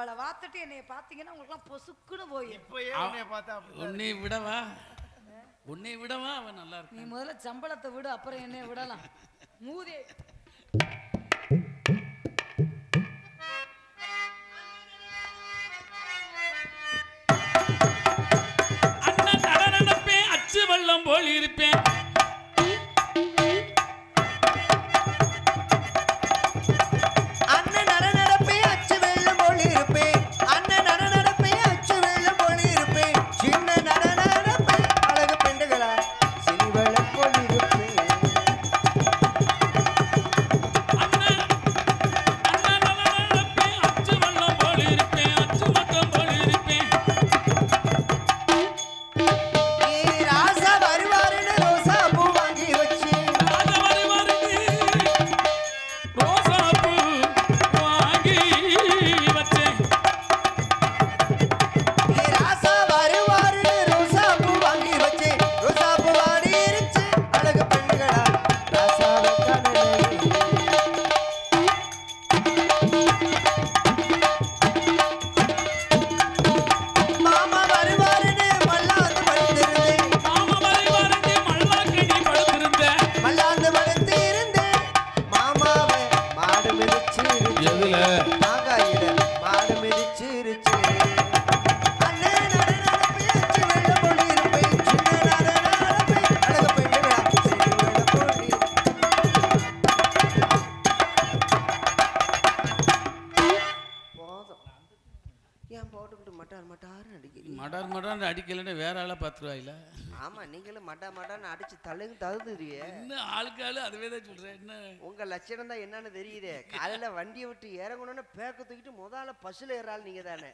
அவளை பார்த்துட்டு என்னைய பார்த்தீங்கன்னா உங்களுக்குலாம் பொசுக்குன்னு போய் இப்பயே பார்த்தா உன்னை விடவா? உன்னை விடவா? அவன் நல்லா நீ இருக்கான். முதல்ல சம்பளத்தை விடு அப்புறம் என்னைய விடலாம். மூதே. அண்ணன் அச்சு வெள்ளம் போல் இருப்பேன். ஏன் போட்டுக்கிட்டு மட்டார் மட்டார்னு அடிக்கிறீங்க. மடார் மடார் அடிக்கலைன்னு வேற ஆளை பார்த்துருவாயில ஆமா நீங்களும் மட்டா மட்டான்னு அடிச்சு தழுகு தகுதுறியே என்ன ஆளுக்கு ஆளு அதுவே தான் சொல்றேன். என்ன? உங்க லட்சணம் தான் என்னன்னு தெரியுதே. காலையில வண்டியை விட்டு இறங்கணும்னு பேக்க தூக்கிட்டு முதல்ல பஸ்ஸில் ஏறாள் நீங்க தானே.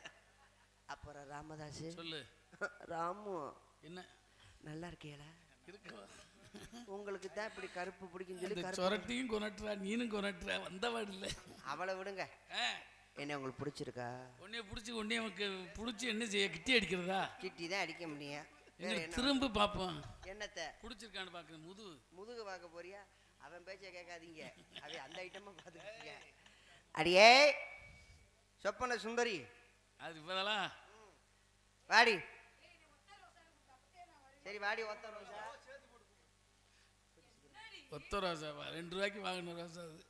அப்புறம் ராமதாஸ் சொல்லு. ராமு. என்ன? நல்லா இருக்கீங்களா இருக்கவா? உங்களுக்கு தான் இப்படி கருப்பு பிடிக்கும் சொல்லி சொரட்டியும் கொனட்டுறா நீனும் கொனட்டுற வந்தவாடு இல்லை. அவளை விடுங்க. என்ன உங்களுக்கு பிடிச்சிருக்கா? உன்னைய பிடிச்சி உன்னைய உனக்கு பிடிச்சி என்ன செய்ய கிட்டி அடிக்கிறதா? கிட்டி தான் அடிக்க முடியும். திரும்ப பார்ப்போம் என்னத்தை? பிடிச்சிருக்கான்னு பார்க்குறேன் முது முதுகு பார்க்க போறியா? அவன் பேச்சை கேட்காதீங்க. அவன் அந்த ஐட்டமா பார்த்துக்கிட்டீங்க. அடியே சொப்பன சுந்தரி. அது இப்போதெல்லாம் வாடி. சரி வாடி ஒத்த ரோசா ஒத்த ரோசாவா ரெண்டு ரூபாய்க்கு வாங்கின ரோசா அது.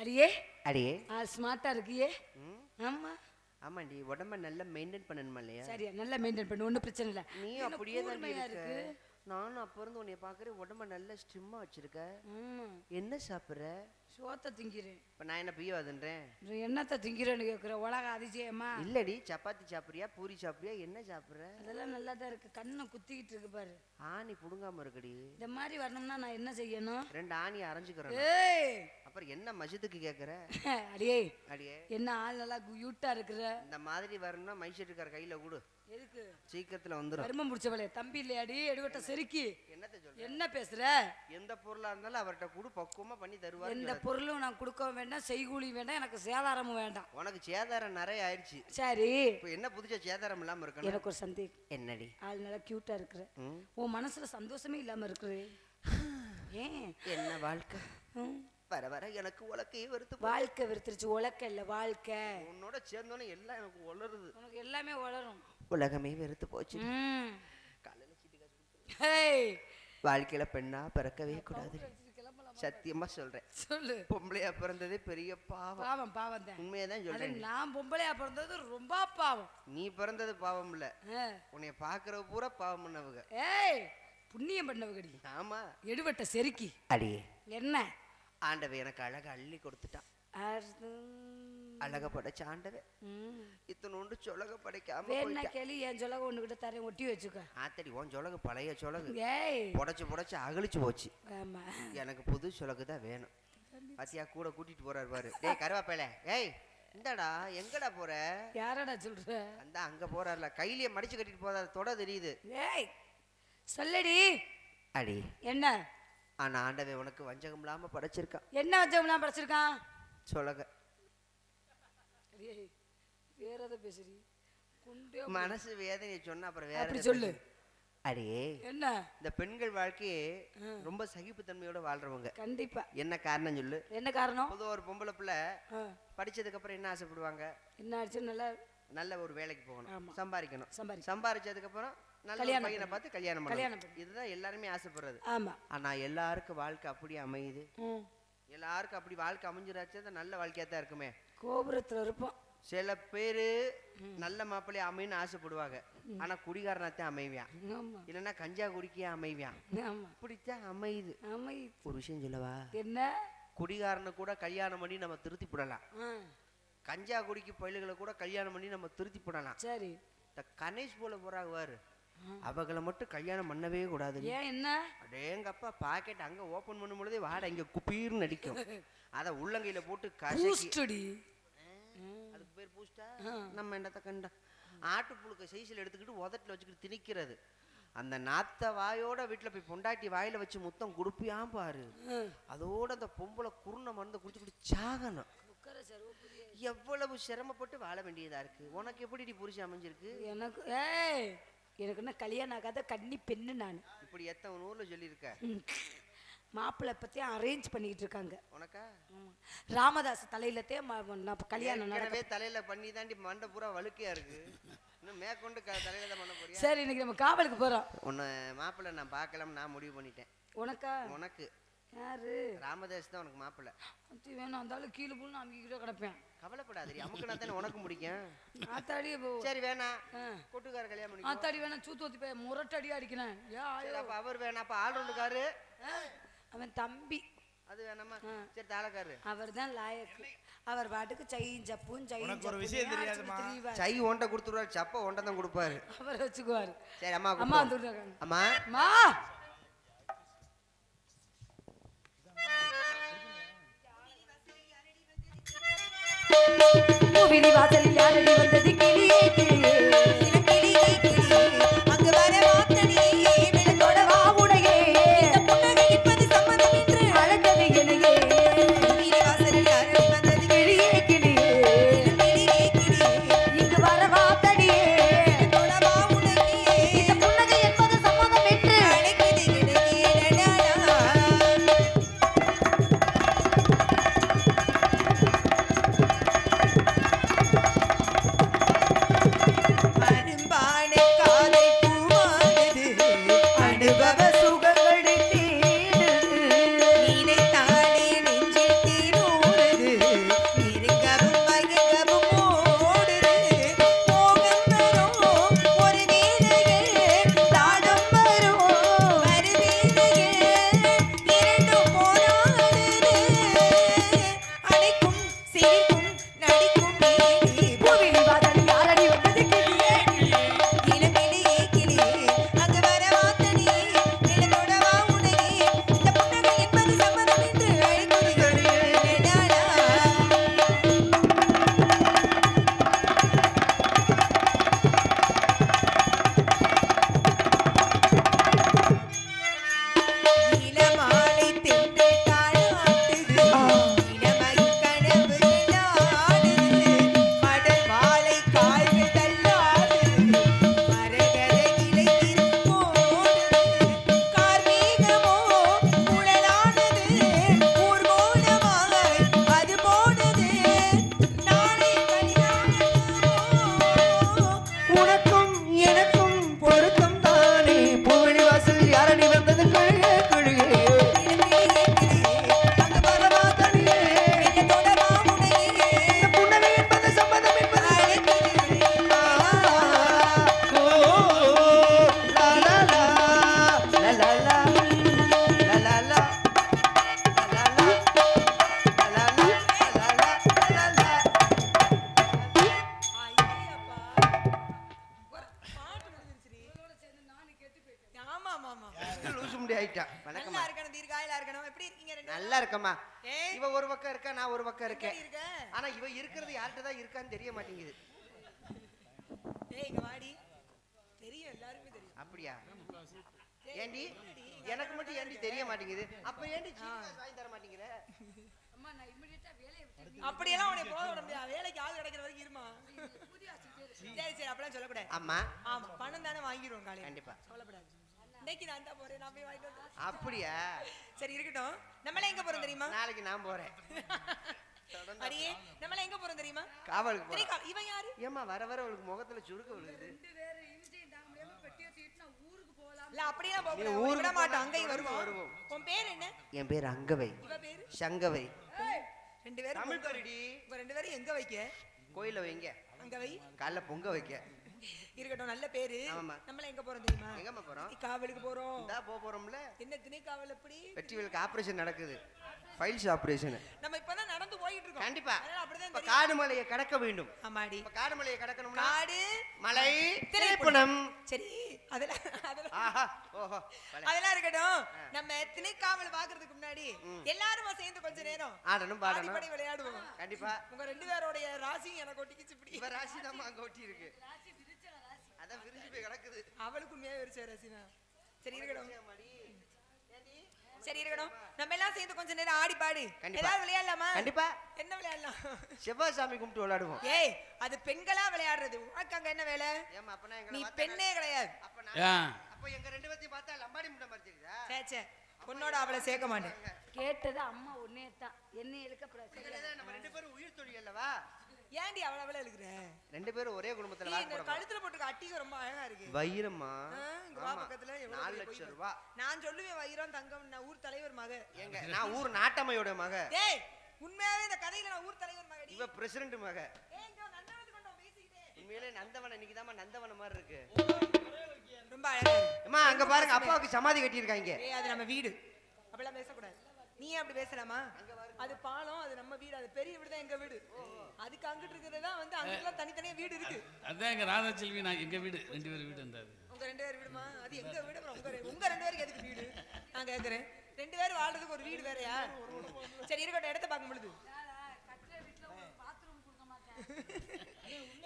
அடியே. அடியே. ஆ ஸ்மார்ட்டா இருக்கியே. ஆமா. ஆமாண்டி உடம்ப நல்லா மெயின்டைன் பண்ணணுமா இல்லையா? சரியா நல்லா மெயின்டைன் பண்ணு ஒன்றும் பிரச்சனை இல்லை. நீ அப்படியே தான் இருக்க. நானும் அப்ப இருந்து உன்னைய பாக்குறேன் உடம்ப நல்லா ஸ்ட்ரிம்மா வச்சிருக்க. என்ன சாப்பிடுற? சோத்தை திங்கிறேன். இப்ப நான் என்ன பியவாதுன்றேன் அப்புறம் என்னத்தை திங்கிறேன்னு கேட்குற உலக அதிசயமா? இல்லடி சப்பாத்தி சாப்பிடுறியா பூரி சாப்பிடுறியா என்ன சாப்பிடுற? அதெல்லாம் நல்லா தான் இருக்கு. கண்ணை குத்திக்கிட்டு இருக்கு பாரு. ஆணி புடுங்காம இருக்குடி. இந்த மாதிரி வரணும்னா நான் என்ன செய்யணும்? ரெண்டு ஆணி அரைஞ்சுக்கிறேன் அப்புறம் என்ன மஜத்துக்கு கேக்குற? அடியே அடியே. என்ன ஆள் நல்லா யூட்டா இருக்கிற? இந்த மாதிரி வரணும்னா மைசெட்டுக்கார கையில கொடு. எதுக்கு? சீக்கிரத்துல வந்துடும் கருமம் முடிச்சவளே தம்பி இல்லையாடி எடுவட்ட செருக்கி. என்னத்த சொல்ற? என்ன பேசுற? எந்த பொருளா இருந்தாலும் அவர்கிட்ட கொடு பக்குவமா பண்ணி தருவாரு எந்த பொருளும் நான் கொடுக்கவும் வேண்டாம் செய்கூலி வேண்டாம் எனக்கு சேதாரமும் வேண்டாம். உனக்கு சேதாரம் நிறைய ஆயிடுச்சு சரி. இப்ப என்ன புதுசா சேதாரம் இல்லாம இருக்கணும்? எனக்கு ஒரு சந்தேகம். என்னடி? ஆள் நல்லா கியூட்டா இருக்கிற. உன் மனசுல சந்தோஷமே இல்லாம இருக்குது ஏன்? என்ன வாழ்க்கை. வர வர எனக்கு உலக்கையே வருது போ. வாழ்க்கை வெறுத்துருச்சு. உலக்க இல்ல வாழ்க்கை. உன்னோட சேர்ந்தோன்னே எல்லாம் எனக்கு உளருது. உனக்கு எல்லாமே வளரும் உலகமே வெறுத்து போச்சு. காலையில சீட்டு காசு. வாழ்க்கையில பெண்ணா பிறக்கவே கூடாது. சத்தியமா சொல்றேன். சொல்லு. பொம்பளையா பிறந்ததே பெரிய பாவம். பாவம் பாவம் தான். உண்மையை தான் அது சொல்றேன். நான் பொம்பளையா பிறந்தது ரொம்ப பாவம். நீ பிறந்தது பாவம் இல்ல. ஆ. உன்னைய பாக்குறவ பூரா பாவம் பண்ணவங்க. ஏய் புண்ணியம் பண்ணவகடி ஆமா. எடுவட்ட செருக்கி. அடியே. என்ன? ஆண்டவன் எனக்கு அழக அள்ளி கொடுத்துட்டான். அழக படைச்ச ஆண்டவன். ம். இத்தனோண்டு சொலக படைக்காம வேணா கேளு என் சொலக ஒண்ணுகிட்ட தரேன் ஒட்டி வச்சுக்க. ஆத்தடி உன் சொலகு பழைய சொலகு. புடைச்சு புடைச்சு அகலிச்சு போச்சு. ஆமா. எனக்கு புது சொலகு தான் வேணும். பாத்தியா கூட கூட்டிட்டு போறாரு பாரு. டேய் கருவாப்பேல ஏய் இந்தடா எங்கடா போற? யாரடா சொல்ற? அந்த அங்க போறாருல கையிலேயே மடிச்சு கட்டிட்டு போறாரு தொட தெரியுது. ஏய் சொல்லடி. அடி. என்ன? ஆனா ஆண்டவன் உனக்கு வஞ்சகம் இல்லாம படைச்சிருக்கான் என்ன வச்சவங்களாம் படிச்சிருக்கான்? சொலக ஏய் வேற எதை பேசுறி? மனசு வேதனையை சொன்னா அப்புறம் வேற அப்படி சொல்லு? அடியே என்ன? இந்த பெண்கள் வாழ்க்கையே ரொம்ப சகிப்புத்தன்மையோட வாழ்றவங்க. கண்டிப்பா. என்ன காரணம் சொல்லு? என்ன காரணம்? பொதுவா ஒரு பொம்பளை பிள்ளை படிச்சதுக்கு அப்புறம் என்ன ஆசைப்படுவாங்க? என்ன ஆச்சு நல்லா நல்ல ஒரு வேலைக்கு போகணும். சம்பாதிக்கணும். சம்பாதி சம்பாரிச்சதுக்கு அப்புறம் நல்ல பையனை பார்த்து கல்யாணம் கல்யாணம் இதுதான் எல்லாருமே ஆசைப்படுறது. ஆமா. ஆனா எல்லாருக்கும் வாழ்க்கை அப்படியே அமையுது. எல்லாருக்கும் அப்படி வாழ்க்கை அமைஞ்சிராச்சு நல்ல வாழ்க்கையா தான் இருக்குமே. கோபுரத்துல இருப்போம். சில பேரு நல்ல மாப்பிள்ளைய அமைன்னு ஆசைப்படுவாங்க. ஆனா குடிகாரனாத்தான் அமைவியான் இல்லைன்னா கஞ்சா குடிக்கே அமைவியான் இப்படித்தான் அமையுது. ஆமா ஒரு விஷயம் சொல்லவா? என்ன? குடிகாரனை கூட கல்யாணம் பண்ணி நம்ம திருத்தி போடலாம். கஞ்சா குடிக்கு பயில்களை கூட கல்யாணம் பண்ணி நம்ம திருத்தி போடலாம். சரி. இந்த கணேஷ் போல போறாங்க பாரு. அவங்கள மட்டும் கல்யாணம் பண்ணவே கூடாது ஏன் என்ன? அடேங்கப்பா பாக்கெட் அங்க ஓபன் பண்ணும் பொழுதே வாடை இங்க குப்பீர்னு அடிக்கும். அத உள்ளங்கையில போட்டு கசக்கி பூஸ்டடி அதுக்கு பேர் பூஸ்டா நம்ம என்னத்த கண்டா? ஆட்டுப்புழுக்க சைஸ்ல எடுத்துக்கிட்டு உதட்டில் வச்சுக்கிட்டு திணிக்கிறது. அந்த நாத்த வாயோட வீட்டுல போய் பொண்டாட்டி வாயில வச்சு முத்தம் கொடுப்பியாம் பாரு. அதோட அந்த பொம்பளை குருணை மருந்து குடிச்சுக்கிட்டு சாகணும். எவ்வளவு சிரமப்பட்டு வாழ வேண்டியதா இருக்கு? உனக்கு எப்படி புருஷன் அமைஞ்சிருக்கு? எனக்கு ஏய்! எனக்கு என்ன கல்யாணம் ஆகாத கன்னி பெண்ணு நான். இப்படி எத்தனை நூறுல சொல்லியிருக்க? மாப்பிள்ளை பத்தி அரேஞ்ச் பண்ணிக்கிட்டு இருக்காங்க. உனக்கா. ராமதாஸ் தலையிலத்தே கல்யாணம் நடக்கும் ஏற்கனவே தலையில பண்ணி தாண்டி மண்டை பூரா வழுக்கையா இருக்கு. இன்னும் மேற்கொண்டு தலையில தான் பண்ண போறியா? சரி இன்னைக்கு நம்ம காவலுக்கு போறோம். உன்னை மாப்பிள்ளை நான் பார்க்கலாம் நான் முடிவு பண்ணிட்டேன். உனக்கா? உனக்கு. யாரு? ராமதாஸ் தான் உனக்கு மாப்பிள்ளை. அத்தி வேணும் அந்தாலும் கீழே போய் நான் அமுக்கிக்கிட்டே கிடப்பேன். கவலைப்படாதடி அமுக்குனா தானே உனக்கு முடிக்கும் ஆத்தாடி போ. சரி வேணாம். கொட்டுக்கார கல்யாணம் பண்ணிக்கோ. ஆத்தாடி வேணாம் சூத்து ஊத்தி போய் முரட்டடி அடிக்கிறேன். ஏன் அப்ப அவர் வேணாம் அப்ப ஆல்ரவுண்டுக்காரு ஆ, அவன் தம்பி. அது வேணாமா? சரி தாளக்காரு. அவர் தான் லாயக்கு. அவர் பாட்டுக்கு சையும் சப்பும் சையும் உனக்கு ஒரு விஷயம் திரிவார்? சை ஒன்றை கொடுத்துருவாரு சப்ப ஒன்றை தான் கொடுப்பாரு. அவர் வச்சுக்குவாரு. சரி அம்மா அம்மா. அம்மா! கோவிலி வாசலில் யாரடி வந்து Bye-bye. முடி ஆயிட்டான் வணக்கம்மா நல்லா இருக்கணும் தீர்காயிலா இருக்கணும். எப்படி இருக்கீங்க ரெண்டு நல்லா இருக்கம்மா. ஏய். இவ ஒரு பக்கம் இருக்கா நான் ஒரு பக்கம் இருக்கேன். ஆனா இவ இருக்கிறது யார்கிட்ட தான் இருக்கான்னு தெரிய மாட்டேங்குது. ஏய் இங்க வாடி. தெரியும் எல்லாருக்குமே தெரியும். அப்படியா? ஏண்டி? எனக்கு மட்டும் ஏண்டி தெரிய மாட்டேங்குது. அப்ப ஏண்டி வாங்கி தர மாட்டேங்கிற? அம்மா நான் இமிடியேட்டா வேலையை விட்டு அப்படியெல்லாம் உன்னை போக விட முடியாது. வேலைக்கு ஆள் கிடைக்கிற வரைக்கும் இருமா? சரி சரி அப்படிலாம் சொல்லக்கூடாது. ஆமா ஆமா பணம் தானே வாங்கிடுவோம் காலையில. கண்டிப்பா. கவலைப்படாது இன்னைக்கு நான் தான் போறேன். நான் போய் வாங்கிட்டு வந்து அப்படியா? சரி இருக்கட்டும். நம்மள எங்க போறோம் தெரியுமா? நாளைக்கு நான் போறேன். அடியே நம்மள எங்க போறோம் தெரியுமா? காவலுக்கு தெரியும்? இவன் யாரு? ஏம்மா வர வர அவளுக்கு முகத்துல சுருக்க விழுகுது. இல்ல அப்படியே போக ஊருக்கு விட மாட்டோம் தொடர்ந்து வருவோம். வருவோம். உன் பேர் என்ன? என் பேர் அங்கவை. இவ பேரு? சங்கவை. ரெண்டு பேரும் தமிழ் கரடி உங்க ரெண்டு பேரும் எங்க வைக்க? கோயில வைங்க. அங்க வை. காலைல பொங்க வைக்க. இருக்கட்டும் நல்ல பேரு. நம்மள எங்க போறோம் தெரியுமா? எங்கம்மா போறோம்? காவலுக்கு போறோம். இந்தா போக போறோம்ல. என்ன திணை காவல் எப்படி வெற்றிவேலுக்கு ஆபரேஷன் நடக்குது. ஃபைல்ஸ் ஆபரேஷன் நம்ம இப்பதான் நடந்து போயிட்டு இருக்கோம். கண்டிப்பா. அதனால அப்படிதான். காடு மலையை கடக்க வேண்டும். ஆமாடி. இப்ப காடு மலையை கடக்கணும்னா காடு மலை திரைப்படம். திரைப்படம் சரி அதெல்லாம் அதெல்லாம். இருக்கட்டும். நம்ம திணைக்காவல் பாக்குறதுக்கு முன்னாடி எல்லாரும் சேர்ந்து கொஞ்ச நேரம் ஆடணும் பாடணும். விளையாடுவோம். கண்டிப்பா. உங்க ரெண்டு பேரோடைய ராசி எனக்கு ஒட்டிக்கிச்சு இப்படி. இவ ராசி தான் அங்க ஒட்டி இருக்கு அதான் விரிஞ்சு போய் கிடக்குது. அவளுக்கு உண்மையா விரிச்ச ராசினா சரி இருக்கட்டும். சரி இருக்கட்டும். நம்ம எல்லாம் சேர்ந்து கொஞ்ச நேரம் ஆடி பாடு. கண்டிப்பா. ஏதாவது விளையாடலாமா? கண்டிப்பா. என்ன விளையாடலாம்? கும்பிட்டு விளையாடுவோம். ஏய் அது பெண்களா விளையாடுறது. உனக்கு அங்க என்ன வேலை? ஏமா அப்பனா நீ பெண்ணே கிடையாது. அப்ப நான் ஏன் அப்ப எங்க ரெண்டு பேத்தையும் பார்த்தா லம்பாடி முட்டை மாதிரி தெரியுதா? சே சே. பொண்ணோட அவளை சேர்க்க மாட்டேன். கேட்டது அம்மா ஒன்னே தான் என்னை இழுக்கப்படாது இதுலதான் நம்ம ரெண்டு பேரும் உயிர் தொழில் அல்லவா? ஏன்டி அவளை அவளை இருக்கிற ரெண்டு பேரும் ஒரே குடும்பத்துல நீ இந்த கழுத்துல போட்டுக்க அட்டிக ரொம்ப அழகா இருக்கு. வைரமா இங்க வா. பக்கத்துல நாலு லட்சம் பொய் ரூபா. நான் சொல்லுவேன் வைரம் தங்கம் நான் ஊர் தலைவர் மக. எங்க நான் ஊர் நாட்டம்மையோட மக. டேய் உண்மையாவே இந்த கதையில நான் ஊர் தலைவர் மகடி. இவ பிரசிடண்ட் மக. உண்மையிலே நந்தவனம் இன்னைக்கு நந்தவனம் மாதிரி இருக்கு. ரொம்ப அழகா அம்மா அங்க பாருங்க அப்பாவுக்கு சமாதி கட்டியிருக்காங்க. ஏய் அது நம்ம வீடு. அப்படிலாம் பேசக்கூடாது. நீ ஏன் அப்படி பேசலாமா அது பாலம் அது நம்ம வீடு அது பெரிய வீடு தான் எங்க வீடு. அதுக்கு அங்கிட்டு இருக்கிறது தான் வந்து அங்கிட்டுலாம் தனித்தனியா வீடு இருக்கு. அதான் எங்க ராதாச்செல்வி நான் எங்க வீடு? ரெண்டு பேரும் வீடு இருந்தாரு உங்க ரெண்டு பேர் வீடுமா? அது எங்க வீடு? உங்க உங்க ரெண்டு பேருக்கு எதுக்கு வீடு? நான் கேக்குறேன். ரெண்டு பேரும் வாழ்றதுக்கு ஒரு வீடு வேறயா? சரி இருக்கட்டும் இடத்த பார்க்கும் பொழுது.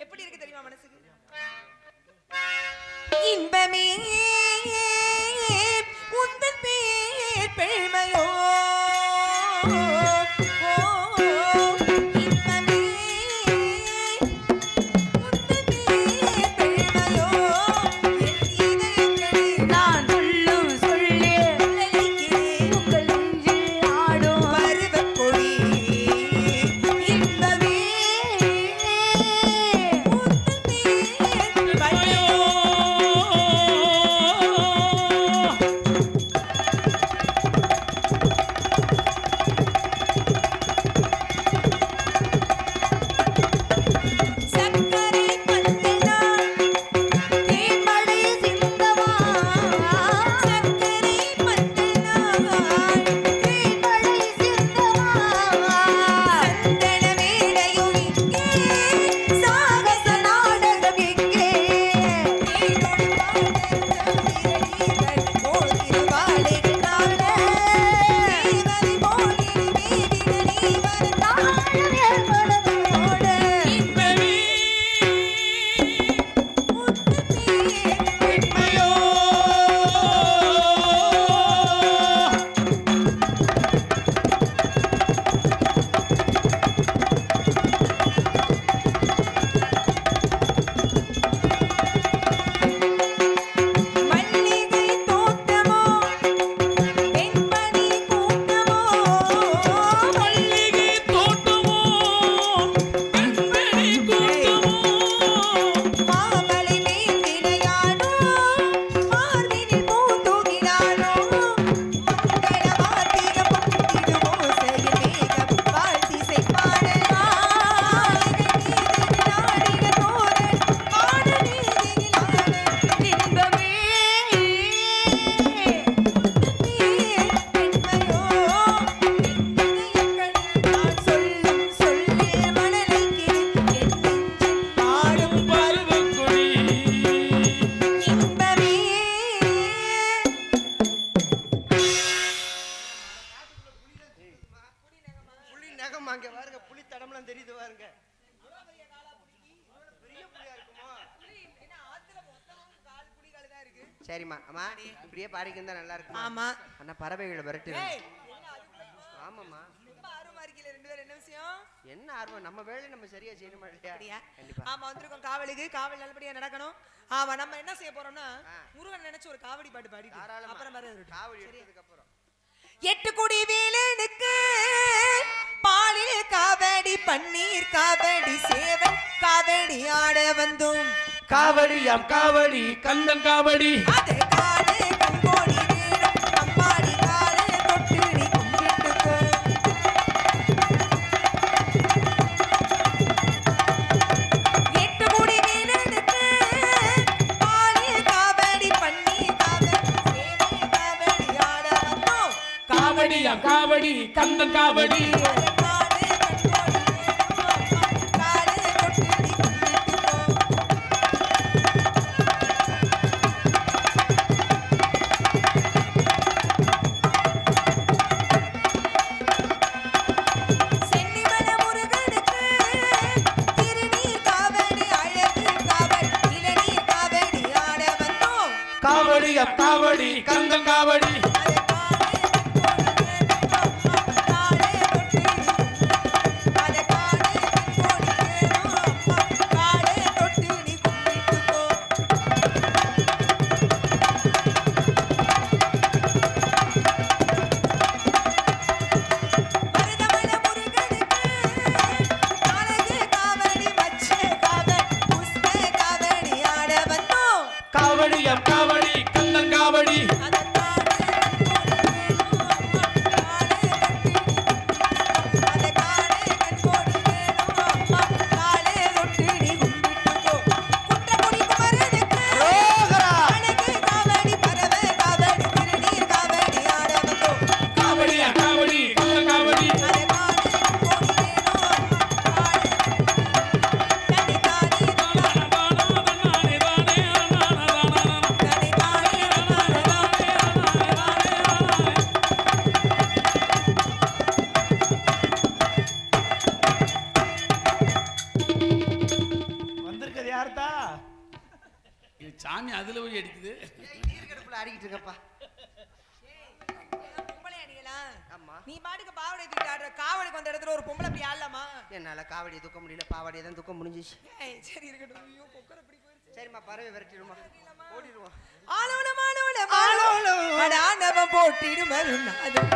எப்படி இருக்கு தெரியுமா மனசுக்கு? இன்பமே உந்தன் பேர் பெருமையோ? நான் இப்படியே பாடிக்கிருந்தா நல்லா இருக்கும்? ஆமா. அண்ணா பறவைகளை விரட்டு பேரும் என்ன விஷயம்? என்ன ஆர்வம்? நம்ம வேலையை நம்ம சரியா செய்யணுமா இல்லையா? ஆமா வந்திருக்கோம் காவலுக்கு. காவல் நல்லபடியா நடக்கணும். ஆமா நம்ம என்ன செய்ய போறோம்னா. முருகன் நினைச்சு ஒரு காவடி பாட்டு பாடிட்டு தாராளமா. அப்புறம் காவடி எடுத்ததுக்கு அப்புறம் எட்டு குடி வேலனுக்கு பாலில் காவடி பன்னீர் காவடி சேவன் காவடி ஆட வந்தோம். காவடியாம் காவடி கந்தன் காவடி. அது காவடி கந்தன் காவடி. காடு கண்கோடி வேணும் வந்திருக்கிறது யாருதா இது சாமி அதுல போய் அடிக்குது. நீர்கடுப்புல ஆடிக்கிட்டு இருக்கப்பா. பொம்பளை அடிக்கலாம் ஆமா. நீ பாட்டுக்கு பாவடை தூக்கிட்டு ஆடுற காவலுக்கு வந்த இடத்துல ஒரு பொம்பளை அப்படி ஆடலாமா? என்னால காவடியை தூக்க முடியல பாவாடியை தான் தூக்க முடிஞ்சிச்சு. சரி இருக்கட்டும். ஐயோ கொக்கர அப்படி போயிருச்சு. சரிம்மா பறவை விரட்டிடுமா ஓடிடுவோம். ஆலோலம் அடானவன் போட்டிடும் மருநாதம்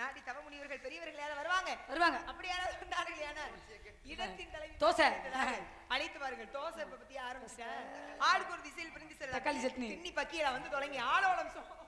நாடி தவ முனிவர்கள் பெரியவர்கள் வருவாங்க? வருவாங்க. அப்படியான இடத்தின் தலைவி தோசை. அழைத்து வாருங்கள் தோசை பத்தி ஆரம்பிச்சேன் ஆளுக்கு திசையில் பிரிந்து சார் தக்காளி சட்னி. திண்ணி பக்கியில வந்து தொடங்கி ஆளோளம் சொல்லுவோம்